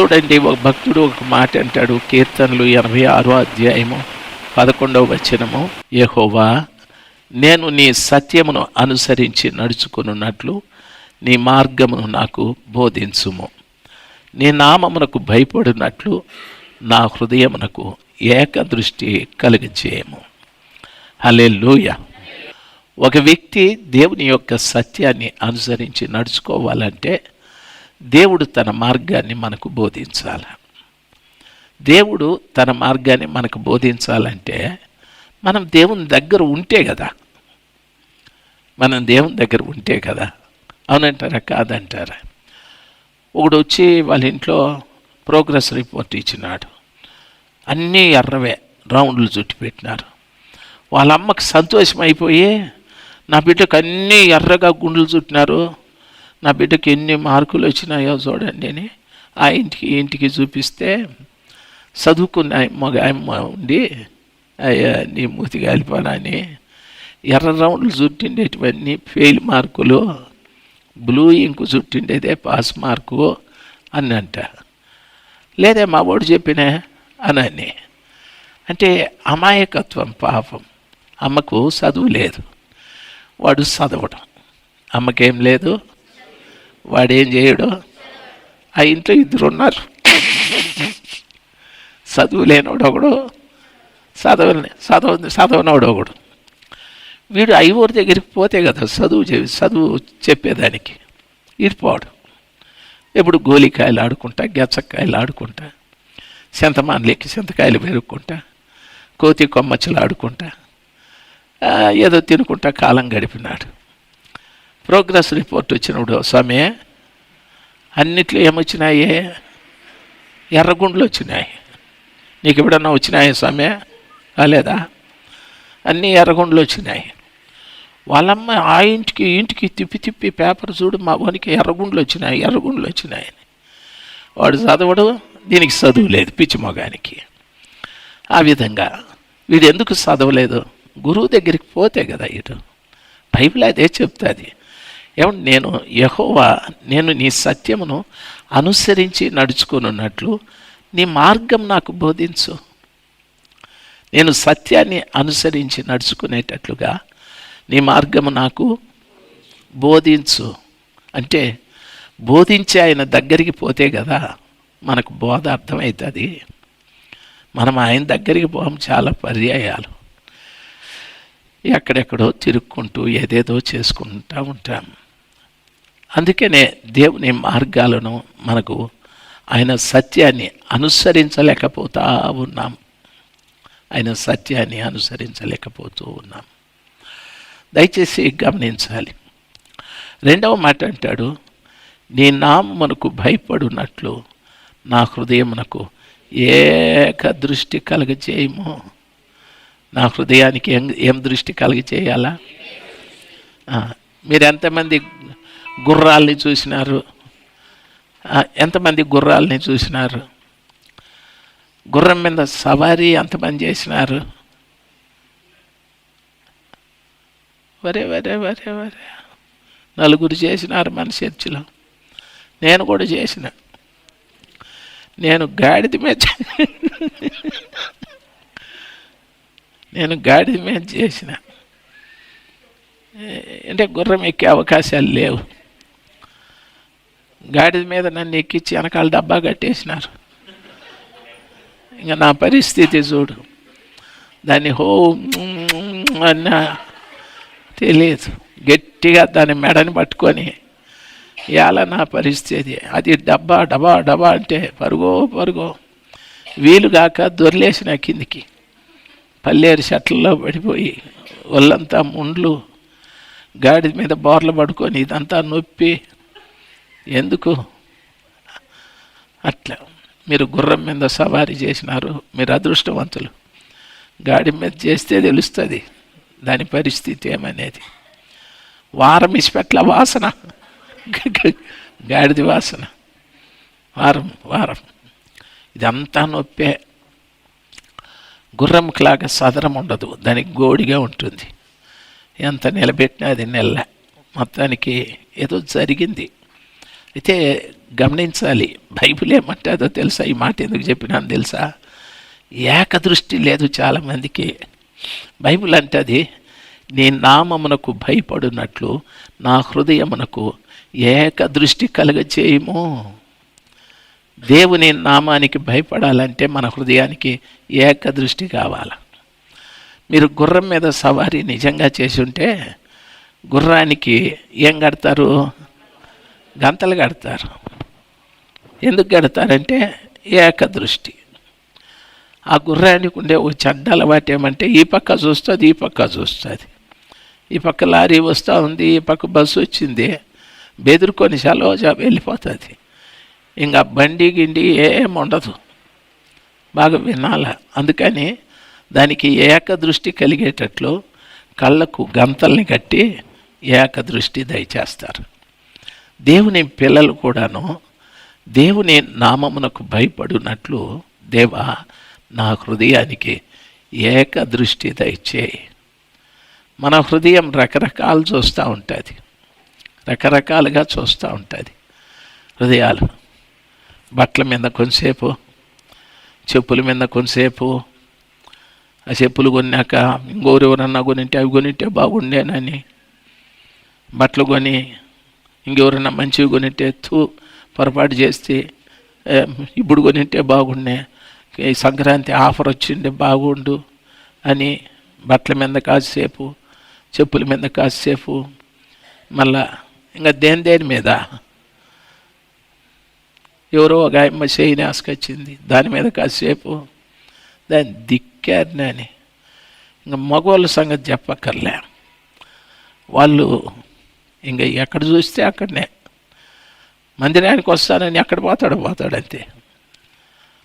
చూడండి ఒక భక్తుడు ఒక మాట అంటాడు కీర్తనలు ఎనభై ఆరో అధ్యాయము పదకొండవ వచనము. యహోవా నేను నీ సత్యమును అనుసరించి నడుచుకున్నట్లు నీ మార్గమును నాకు బోధించుము. నీ నామమునకు భయపడినట్లు నా హృదయమునకు ఏకదృష్టి కలిగజేయము. హలే ఒక వ్యక్తి దేవుని యొక్క సత్యాన్ని అనుసరించి నడుచుకోవాలంటే దేవుడు తన మార్గాన్ని మనకు బోధించాలి. దేవుడు తన మార్గాన్ని మనకు బోధించాలంటే మనం దేవుని దగ్గర ఉంటే కదా. మనం దేవుని దగ్గర ఉంటే కదా. అవునంటారా? కాదంటారా? ఒకడు వచ్చి వాళ్ళ ఇంట్లో ప్రోగ్రెస్ రిపోర్ట్ ఇచ్చినాడు. అన్నీ ఎర్రవే రౌండ్లు చుట్టి పెట్టినారు. వాళ్ళ అమ్మకి సంతోషం అయిపోయి నా బిడ్డకు అన్నీ ఎర్రగా గుండెలు చుట్టినారు. నా బిడ్డకి ఎన్ని మార్కులు వచ్చినాయో చూడండి అని ఆ ఇంటికి ఇంటికి చూపిస్తే చదువుకున్న మగ అమ్మ ఉండి అయ్యా నీ మూతి కాలిపోనని ఎర్ర రౌండ్లు చుట్టిండేటివన్నీ ఫెయిల్ మార్కులు. బ్లూ ఇంకు చుట్టిండేదే పాస్ మార్కు అని అంట లేదే మా వాడు చెప్పిన అని అంటే అమాయకత్వం పాపం. అమ్మకు చదువు లేదు. వాడు చదవడం. అమ్మకేం లేదు. వాడేం చేయడు. ఆ ఇంట్లో ఇద్దరు ఉన్నారు చదువు లేనివాడు ఒకడు చదవని చదవ చదవనోడు ఒకడు. వీడు ఐవోర్ దగ్గరికి పోతే కదా చదువు చె- చదువు చెప్పేదానికి. ఇరిపోవడం ఎప్పుడు గోలికాయలు ఆడుకుంటా గెచ్చకాయలు ఆడుకుంటా చింతమానలెక్కి చింతకాయలు పెరుక్కుంటా కోతి కొమ్మచ్చలు ఆడుకుంటా ఏదో తినుకుంటా కాలం గడిపినాడు. ప్రోగ్రెస్ రిపోర్ట్ వచ్చినప్పుడు స్వామి అన్నిట్లో ఏమొచ్చినాయి? ఎర్రగుండ్లు వచ్చినాయి. నీకు ఎప్పుడన్నా వచ్చినాయి స్వామి? కాలేదా అన్నీ ఎర్రగుండ్లు వచ్చినాయి. వాళ్ళమ్మ ఆ ఇంటికి ఇంటికి తిప్పి తిప్పి పేపర్ చూడు మా వానికి ఎర్రగుండ్లు వచ్చినాయి ఎర్రగుండ్లు వచ్చినాయని వాడు చదవడు దీనికి చదువు లేదు పిచ్చి మొగానికి. ఆ విధంగా వీడు ఎందుకు చదవలేదు? గురువు దగ్గరికి పోతే కదా ఇటు. బైబిల్ అదే చెప్తుంది. ఏమంటే నేను యహోవా నేను నీ సత్యమును అనుసరించి నడుచుకున్నట్లు నీ మార్గం నాకు బోధించు. నేను సత్యాన్ని అనుసరించి నడుచుకునేటట్లుగా నీ మార్గము నాకు బోధించు. అంటే బోధించి ఆయన దగ్గరికి పోతే కదా మనకు బోధ అర్థమవుతుంది. మనం ఆయన దగ్గరికి పోవం చాలా పర్యాయాలు. ఎక్కడెక్కడో తిరుక్కుంటూ ఏదేదో చేసుకుంటూ ఉంటాం. అందుకనే దేవుని మార్గాలను మనకు ఆయన సత్యాన్ని అనుసరించలేకపోతా ఉన్నాం. ఆయన సత్యాన్ని అనుసరించలేకపోతూ ఉన్నాం. దయచేసి గమనించాలి. రెండవ మాట అంటాడు నీ నామమునకు భయపడునట్లు నా హృదయమునకు ఏక దృష్టి కలగచేయము నా హృదయానికి ఏం ఏం దృష్టి కలగజేయాలా? ఆ, మీరు ఎంతమంది గుర్రాల్ని చూసినారు. ఎంతమంది గుర్రాల్ని చూసినారు? గుర్రం మీద సవారీ ఎంతమంది చేసినారు? వరే వరే వరే వరే. నలుగురు చేసినారు మన చర్చిలో. నేను కూడా చేసిన. నేను గాడిద మీద నేను గాడిద మీద చేసిన. అంటే గుర్రం ఎక్కే అవకాశాలు లేవు. గాడిద మీద నన్ను ఎక్కించి వెనకాల డబ్బా కట్టేసినారు. ఇంకా నా పరిస్థితి చూడు. దాన్ని హో అని తెలియదు. గట్టిగా దాని మెడని పట్టుకొని ఇవాళ నా పరిస్థితి. అది డబ్బా డబా డబా అంటే పరుగో పరుగో. వీలుగాక దొరిలేసిన కిందికి. పల్లేరు షట్లలో పడిపోయి ఒళ్ళంతా ముండ్లు. గాడి మీద బోర్లు పడుకొని ఇదంతా నొప్పి. ఎందుకు? అట్లా. మీరు గుర్రం మీద సవారీ చేసినారు మీరు అదృష్టవంతులు. గాడి మీద చేస్తే తెలుస్తుంది దాని పరిస్థితి ఏమనేది. వారం ఇసిపెట్ల వాసన. గాడిది వాసన. వారం వారం. ఇదంతా నొప్పే. గుర్రంలాగా సదరం ఉండదు దానికి గోడిగా ఉంటుంది. ఎంత నిలబెట్టినా అది నెల మొత్తానికి ఏదో జరిగింది. అయితే గమనించాలి. బైబిల్ ఏమంటుందో తెలుసా? ఈ మాట ఎందుకు చెప్పినాను తెలుసా? ఏకదృష్టి లేదు చాలామందికి. బైబిల్ అంటది నీ నామమునకు భయపడినట్లు నా హృదయమునకు ఏకదృష్టి కలగచేయము దేవుని నామానికి భయపడాలంటే మన హృదయానికి ఏకదృష్టి కావాలి. మీరు గుర్రం మీద సవారీ నిజంగా చేసి ఉంటే గుర్రానికి ఏం కడతారు? గంతలు కడతారు. ఎందుకు కడతారంటే ఏకదృష్టి. ఆ గుర్రానికి ఉండే ఒక చెడ్డ అలవాటు ఏమంటే ఈ పక్క చూస్తుంది ఈ పక్క చూస్తుంది. ఈ పక్క లారీ వస్తూ ఉంది ఈ పక్క బస్సు వచ్చింది బెదురుకొని సెలవుజా వెళ్ళిపోతుంది. ఇంకా బండి గిండి ఏం ఉండదు. బాగా వినాల. అందుకని దానికి ఏకదృష్టి కలిగేటట్లు కళ్ళకు గంతల్ని కట్టి ఏకదృష్టి దయచేస్తారు. దేవుని పిల్లలు కూడాను దేవుని నామమునకు భయపడినట్లు దేవా నా హృదయానికి ఏక దృష్టి దయచేయి మన హృదయం రకరకాలు చూస్తూ ఉంటుంది. రకరకాలుగా చూస్తూ ఉంటుంది. హృదయాలు బట్టల మీద కొంతసేపు చెప్పుల మీద కొంతసేపు ఆ చెప్పులు కొన్నాక ఇంకోరు ఎవరన్నా కొనింటే అవి కొనింటే బాగుండేనని బట్టలు కొని ఇంకెవరైనా మంచివి కొనింటే తూ పొరపాటు చేస్తే ఇప్పుడు కొనింటే బాగుండే సంక్రాంతి ఆఫర్ వచ్చిండే బాగుండు అని బట్టల మీద కాసేపు చెప్పుల మీద కాసేపు మళ్ళా ఇంకా దేని దేని మీద? ఎవరో ఒక ఆయమ్మ చేయిని ఆసుకొచ్చింది దాని మీద కాసేపు దాన్ని దిక్కారని ఇంకా మగవాళ్ళ సంగతి చెప్పక్కర్లే. వాళ్ళు ఇంకా ఎక్కడ చూస్తే అక్కడనే. మందిరానికి వస్తానని ఎక్కడ పోతాడో పోతాడు అంతే.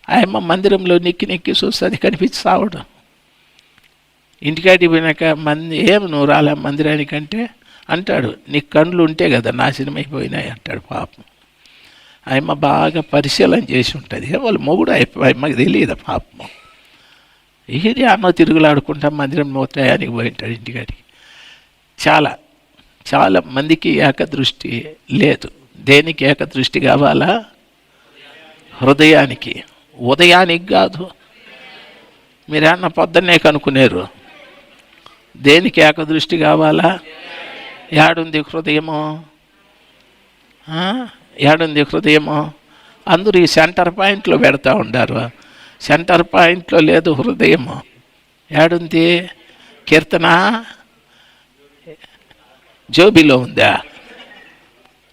ఆయమ్మ మందిరంలో నిక్కి నిక్కి చూస్తుంది కనిపించి సావడం. ఇంటికాడికి పోయినాక మంది ఏమి నువ్వు రాలే మందిరానికి అంటే అంటాడు నీ కండ్లు ఉంటే కదా నాశనం అయిపోయినాయి అంటాడు పాపం. ఆయమ్మ బాగా పరిశీలన చేసి ఉంటుంది. వాళ్ళు మొగుడు అయిపో ఆయమ్మకి తెలియదు పాపం. ఇది అన్న తిరుగులాడుకుంటా మందిరం పోతాయనికి పోయి ఉంటాడు ఇంటికాడికి. చాలా చాలా మందికి ఏకదృష్టి లేదు. దేనికి ఏకదృష్టి కావాలా? హృదయానికి. ఉదయానికి కాదు. మీరన్న పొద్దున్నే కనుక్కునేరు. దేనికి ఏకదృష్టి కావాలా? ఏడుంది హృదయము. ఏడుంది హృదయము. అందరూ ఈ సెంటర్ పాయింట్లో పెడతా ఉండారు. సెంటర్ పాయింట్లో లేదు హృదయము. ఏడుంది? కీర్తన? జోబిలో ఉందా?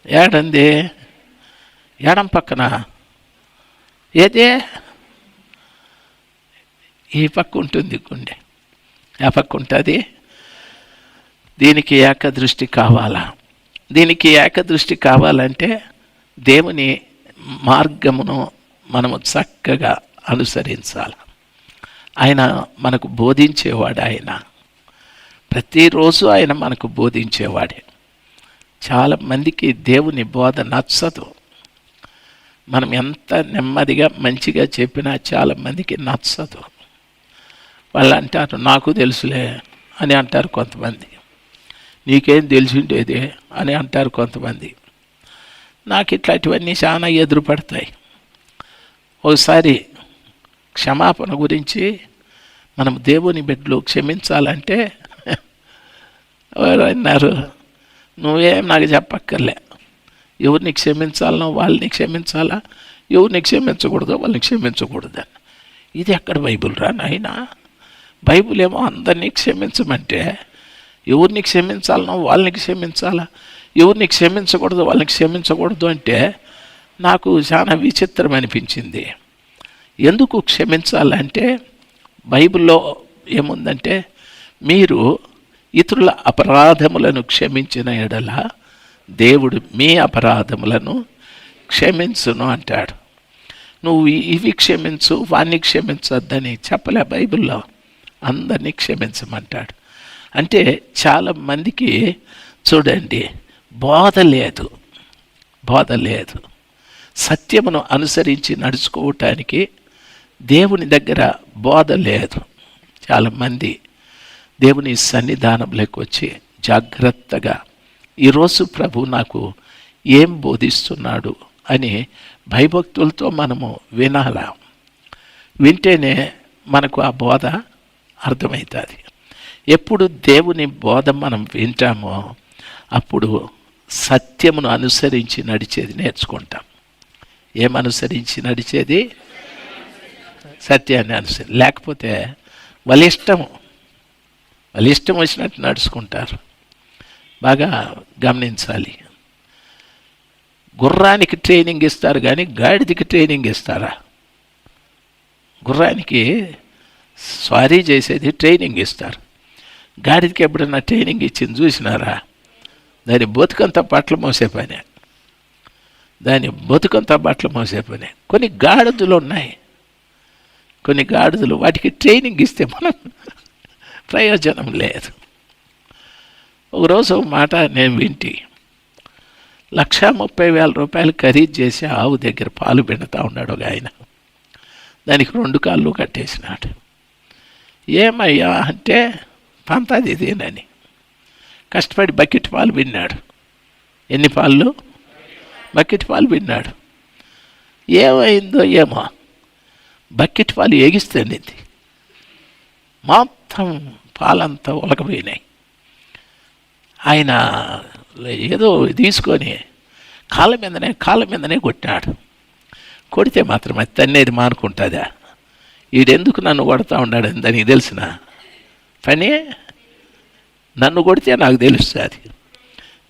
ఏడంది? ఎడం పక్కన? ఏదే? ఈ పక్క ఉంటుంది గుండె. ఆ పక్క ఉంటుంది. దీనికి ఏకదృష్టి కావాలా? దీనికి ఏకదృష్టి కావాలంటే దేవుని మార్గమును మనము చక్కగా అనుసరించాలి. ఆయన మనకు బోధించేవాడు ఆయన. ప్రతిరోజు ఆయన మనకు బోధించేవాడే. చాలా మందికి దేవుని బోధ నచ్చదు. మనం ఎంత నెమ్మదిగా మంచిగా చెప్పినా చాలామందికి నచ్చదు. వాళ్ళు అంటారు నాకు తెలుసులే అని అంటారు కొంతమంది. నీకేం తెలిసిండేది అని అంటారు కొంతమంది. నాకు ఇట్లాంటివన్నీ చాలా ఎదురుపడతాయి ఒకసారి క్షమాపణ గురించి మనం దేవుని బిడ్డలు క్షమించాలంటే అన్నారు నువ్వేం నాకు చెప్పక్కర్లే. ఎవరిని క్షమించాలనో వాళ్ళని క్షమించాలా? ఎవరిని క్షమించకూడదో వాళ్ళని క్షమించకూడదని ఇది ఎక్కడ బైబుల్ రా నాయనా? బైబుల్ ఏమో అందరినీ క్షమించమంటే ఎవరిని క్షమించాలనో వాళ్ళని క్షమించాలా? ఎవరిని క్షమించకూడదు వాళ్ళని క్షమించకూడదు అంటే నాకు చాలా విచిత్రం అనిపించింది. ఎందుకు క్షమించాలంటే బైబిల్లో ఏముందంటే మీరు ఇతరుల అపరాధములను క్షమించిన ఎడల దేవుడు మీ అపరాధములను క్షమించును అంటాడు. నువ్వు ఇవి క్షమించు వాణ్ణి క్షమించొద్దని చెప్పలే బైబిల్లో అందరినీ క్షమించమంటాడు. అంటే చాలా మందికి చూడండి బోధ లేదు బోధ లేదు. సత్యమును అనుసరించి నడుచుకోవటానికి దేవుని దగ్గర బోధ లేదు. చాలామంది దేవుని సన్నిధానంలోకి వచ్చి జాగ్రత్తగా ఈరోజు ప్రభు నాకు ఏం బోధిస్తున్నాడు? అని భయభక్తులతో మనము వినాల? వింటేనే మనకు ఆ బోధ అర్థమవుతుంది ఎప్పుడు దేవుని బోధ మనం వింటామో అప్పుడు సత్యమును అనుసరించి నడిచేది నేర్చుకుంటాం. ఏమనుసరించి నడిచేది? సత్యాన్ని అనుసరి లేకపోతే వాళ్ళ ఇష్టము వాళ్ళు ఇష్టం వచ్చినట్టు నడుచుకుంటారు. బాగా గమనించాలి. గుర్రానికి ట్రైనింగ్ ఇస్తారు కానీ గాడిదకి ట్రైనింగ్ ఇస్తారా? గుర్రానికి స్వారీ చేసేది ట్రైనింగ్ ఇస్తారు. గాడిదకి ఎప్పుడన్నా ట్రైనింగ్ ఇచ్చింది చూసినారా? దాని బతుకంతా బట్టలు మోసే పనే దాని బతుకంతా బట్టలు మోసే పనే కొన్ని గాడిదలు ఉన్నాయి. కొన్ని గాడిదలు వాటికి ట్రైనింగ్ ఇస్తే మనం ప్రయోజనం లేదు. ఒకరోజు మాట నేను వింటి. లక్ష ముప్పై వేల రూపాయలు ఖరీదు చేసి ఆవు దగ్గర పాలు పెడతా ఉన్నాడు ఒక ఆయన. దానికి రెండు కాళ్ళు కట్టేసినాడు. ఏమయ్యా అంటే పంతాది ఇదేనని కష్టపడి బకెట్ పాలు విన్నాడు. ఎన్ని పాలు బకెట్ పాలు విన్నాడు. ఏమైందో ఏమో. బకెట్ పాలు ఎగిస్తేనింది మొత్తం పాలంతా ఉలకపోయినాయి ఆయన ఏదో తీసుకొని కాళ్ళ మీదనే కాళ్ళ మీదనే కొట్టినాడు. కొడితే మాత్రం అది తన్నేది మానుకుంటుందా? ఈడెందుకు నన్ను కొడతా ఉన్నాడని దానికి తెలిసిన? పని? నన్ను కొడితే నాకు తెలుస్తుంది.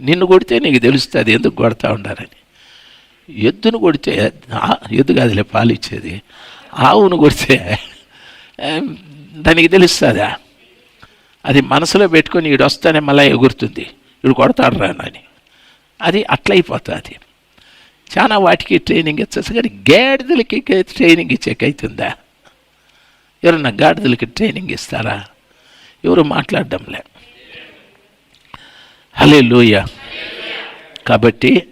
నిన్ను కొడితే నీకు తెలుస్తుంది ఎందుకు కొడతా ఉండాలని ఎద్దును కొడితే ఆ- ఎద్దు కాదులే పాలు ఇచ్చేది. ఆవును కొడితే దానికి తెలుస్తుందా? అది మనసులో పెట్టుకొని ఈడు వస్తానే మళ్ళీ ఎగురుతుంది. వీడు కొడతాడు రానని అది అట్లయిపోతుంది. చాలా వాటికి ట్రైనింగ్ ఇచ్చేసి కానీ గాడిదలకి ట్రైనింగ్ ఇచ్చేకైతుందా? ఎవరన్నా గాడిదలకి ట్రైనింగ్ ఇస్తారా? ఎవరు మాట్లాడడంలే. హలే లూయ కాబట్టి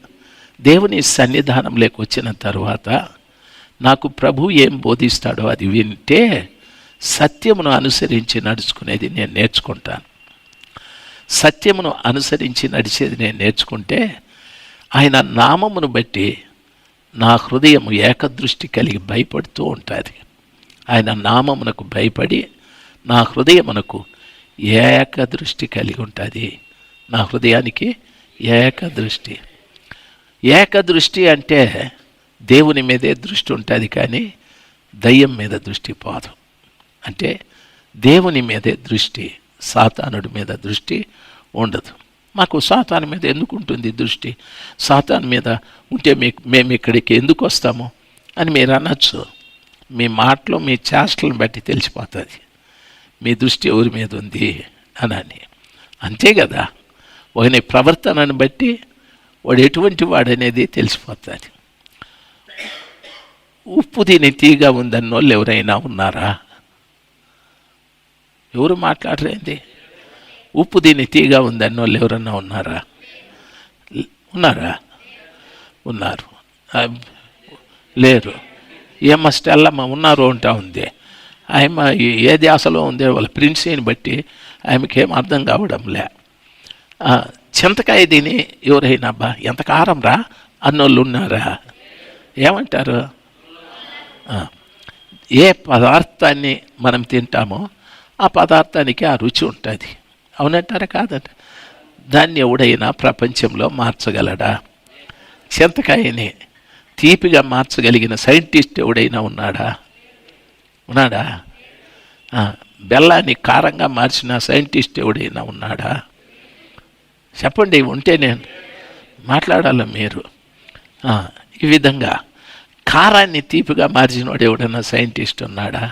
దేవుని సన్నిధానంలోకి వచ్చిన తర్వాత నాకు ప్రభు ఏం బోధిస్తాడో అది వింటే సత్యమును అనుసరించి నడుచుకునేది నేను నేర్చుకుంటాను. సత్యమును అనుసరించి నడిచేది నేను నేర్చుకుంటే ఆయన నామమును బట్టి నా హృదయం ఏకదృష్టి కలిగి భయపడుతూ ఉంటుంది. ఆయన నామమునకు భయపడి నా హృదయమునకు ఏకదృష్టి కలిగి ఉంటుంది. నా హృదయానికి ఏకదృష్టి. ఏకదృష్టి అంటే దేవుని మీదే దృష్టి ఉంటుంది కానీ దయ్యం మీద దృష్టి పోదు. అంటే దేవుని మీదే దృష్టి సాతానుడి మీద దృష్టి ఉండదు. మాకు సాతాను మీద ఎందుకు ఉంటుంది దృష్టి? సాతాను మీద ఉంటే మీ మేము ఇక్కడికి ఎందుకు వస్తాము అని మీరు అనొచ్చు. మీ మాటలు మీ చేష్టలను బట్టి తెలిసిపోతుంది. మీ దృష్టి ఎవరి మీద ఉంది అని అంతే కదా? ఒకని ప్రవర్తనను బట్టి వాడు ఎటువంటి వాడనేది తెలిసిపోతుంది. ఉప్పు తిని తీగా ఉందన్న వాళ్ళు ఎవరైనా ఉన్నారా? ఎవరు మాట్లాడరేంది ఉప్పు దీని తీగా ఉందన్న వాళ్ళు ఎవరన్నా ఉన్నారా? ఉన్నారా? ఉన్నారు. లేరు. ఏమ స్టెల్లమ్మ ఉన్నారు అంటా ఉంది. ఆయమ్మ ఏ- ధ్యాసలో ఉందే వాళ్ళ ప్రిన్సీని బట్టి ఆమెకేం అర్థం కావడంలే. చింతకాయ తిని ఎవరైనా అబ్బా ఎంత కారం రా? అన్నోళ్ళు ఉన్నారా? ఏమంటారు? ఏ పదార్థాన్ని మనం తింటామో ఆ పదార్థానికి ఆ రుచి ఉంటుంది. అవునంటారా కాదంట దాన్ని ఎవడైనా ప్రపంచంలో మార్చగలడా? చింతకాయని తీపిగా మార్చగలిగిన సైంటిస్ట్ ఎవడైనా ఉన్నాడా? ఉన్నాడా? బెల్లాన్ని కారంగా మార్చిన సైంటిస్ట్ ఎవడైనా ఉన్నాడా? చెప్పండి ఉంటే నేను మాట్లాడాలి మీరు? ఈ విధంగా కారాన్ని తీపిగా మార్చినోడు ఎవడన్నా సైంటిస్ట్ ఉన్నాడా?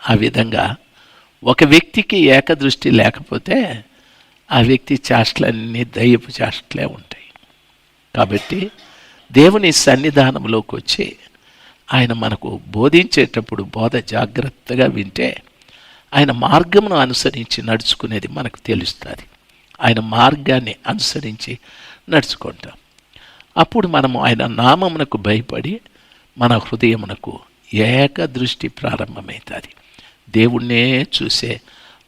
ఆ విధంగా ఒక వ్యక్తికి ఏకదృష్టి లేకపోతే ఆ వ్యక్తి చేష్టలన్నీ దయ్యపు చేష్టలే ఉంటాయి. కాబట్టి దేవుని సన్నిధానంలోకి వచ్చి ఆయన మనకు బోధించేటప్పుడు బోధ జాగ్రత్తగా వింటే ఆయన మార్గమును అనుసరించి నడుచుకునేది మనకు తెలుస్తుంది. ఆయన మార్గాన్ని అనుసరించి నడుచుకుంటాం. అప్పుడు మనము ఆయన నామమునకు భయపడి మన హృదయమునకు ఏక దృష్టి ప్రారంభమవుతుంది. దేవుణ్ణే చూసే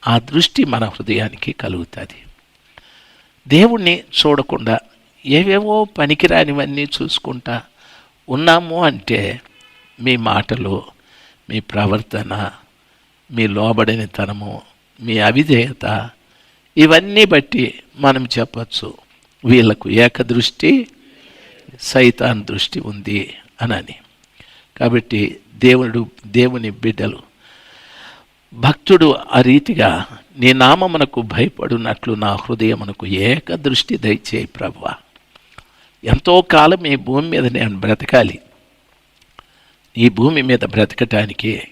ఆ దృష్టి మన హృదయానికి కలుగుతుంది. దేవుణ్ణి చూడకుండా ఏవేవో పనికిరానివన్నీ చూసుకుంటా ఉన్నాము అంటే మీ మాటలు మీ ప్రవర్తన మీ లోబడినతనము మీ అవిధేయత ఇవన్నీ బట్టి మనం చెప్పచ్చు. వీళ్ళకు ఏకదృష్టి సైతాన్ దృష్టి ఉంది అనని. కాబట్టి దేవుడు దేవుని బిడ్డలు భక్తుడు ఆ రీతిగా నీ నామమునకు భయపడునట్లు నా హృదయమునకు ఏకదృష్టి దయచేయి ప్రభువ. ఎంతో కాలం ఈ భూమి మీద నేను బ్రతకాలి. ఈ భూమి మీద బ్రతకటానికి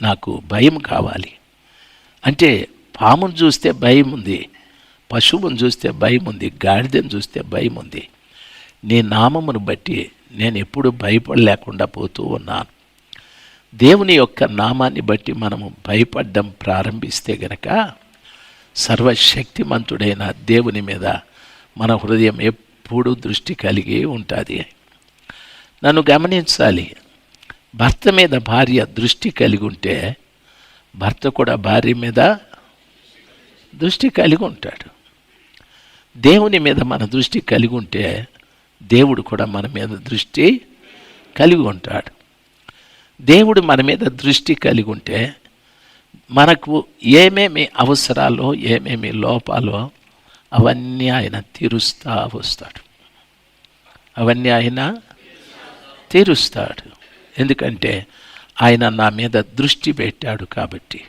నాకు భయం కావాలి. అంటే పామును చూస్తే భయం ఉంది పశువును చూస్తే భయం ఉంది గాడిదను చూస్తే భయం ఉంది. నీ నామమును బట్టి నేను ఎప్పుడు భయపడలేకుండా పోతూ ఉన్నాను. దేవుని యొక్క నామాన్ని బట్టి మనము భయపడడం ప్రారంభిస్తే గనక సర్వశక్తిమంతుడైన దేవుని మీద మన హృదయం ఎప్పుడూ దృష్టి కలిగి ఉంటుంది. నన్ను గమనించాలి. భర్త మీద భార్య దృష్టి కలిగి ఉంటే భర్త కూడా భార్య మీద దృష్టి కలిగి ఉంటాడు. దేవుని మీద మన దృష్టి కలిగి ఉంటే దేవుడు కూడా మన మీద దృష్టి కలిగి ఉంటాడు. దేవుడు మన మీద దృష్టి కలిగి ఉంటే మనకు ఏమేమి అవసరాలో ఏమేమి లోపాలో అవన్నీ ఆయన తీరుస్తా వస్తాడు. అవన్నీ ఆయన తీరుస్తాడు. ఎందుకంటే ఆయన నా మీద దృష్టి పెట్టాడు కాబట్టి